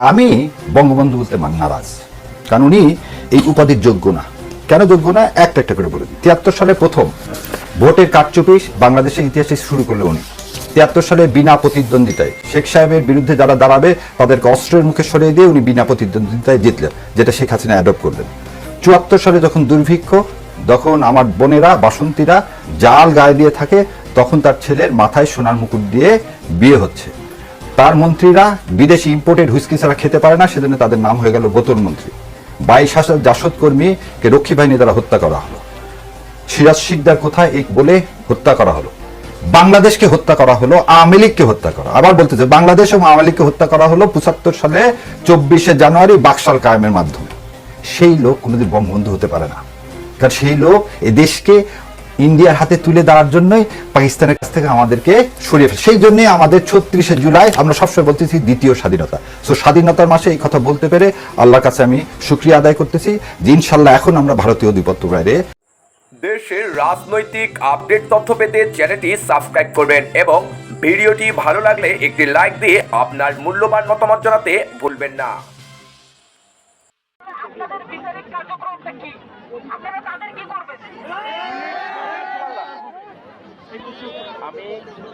আমি বঙ্গবন্ধু বলতে মান নারাজ। কারণ উনি এই উপাধির যোগ্য না। কেন যোগ্য না? একটা একটা করে বলে দিই। তিয়াত্তর সালে প্রথম ভোটের কারচুপি বাংলাদেশের ইতিহাসে শুরু করল উনি। তিয়াত্তর সালে বিনা প্রতিদ্বন্দ্বিতায় শেখ সাহেবের বিরুদ্ধে যারা দাঁড়াবে, তাদেরকে অস্ত্রের মুখে সরিয়ে দিয়ে উনি বিনা প্রতিদ্বন্দ্বিতায় জিতলেন, যেটা শেখ হাসিনা অ্যাডপ্ট করলেন। চুয়াত্তর সালে যখন দুর্ভিক্ষ, তখন আমার বোনেরা, বাসন্তীরা জাল গায়ে দিয়ে থাকে, তখন তার ছেলের মাথায় সোনার মুকুট দিয়ে বিয়ে হচ্ছে। তার মন্ত্রীরা বিদেশি ইম্পোর্টেড হুইস্কি ছাড়া খেতে পারে না, সেজন্য তাদের নাম হয়ে গেল বোতল মন্ত্রী। বাইশ হাজার জাসদ কর্মীকে রক্ষী বাহিনী দ্বারা হত্যা করা হলো। সিরাজ শিকদার কোথায় এই বলে হত্যা করা হলো। বাংলাদেশকে হত্যা করা হলো, আওয়ামী লীগকে হত্যা করা। আবার বলতে চাই, বাংলাদেশ এবং আওয়ামী লীগকে হত্যা করা হলো পঁচাত্তর সালে চব্বিশে জানুয়ারি বাকশাল কায়েমের মাধ্যমে। সেই লোক কোনোদিন বঙ্গবন্ধু হতে পারে না। কারণ সেই লোক এই দেশকে ইন্ডিয়ার হাতে তুলে দেওয়ার জন্যই পাকিস্তানের কাছ থেকে আমাদেরকে সরিয়ে ফেলে। সেই জন্যই আমাদের ছত্রিশে জুলাই আমরা সবসময় বলতেছি দ্বিতীয় স্বাধীনতা। সো স্বাধীনতার মাসে এই কথা বলতে পেরে আল্লাহর কাছে আমি সুক্রিয়া আদায় করতেছি। যে ইনশাল্লাহ এখন আমরা ভারতীয় দ্বিপত্য বাইরে দেশের রাজনৈতিক আপডেট তথ্য পেতে চ্যানেলটি সাবস্ক্রাইব করবেন এবং ভিডিওটি ভালো লাগলে একটি লাইক দিয়ে আপনার মূল্যবান মতামত জানাতে ভুলবেন না। আপনাদের বিচারিক কার্যক্রমটা কি? আপনারা তাদের কি আমি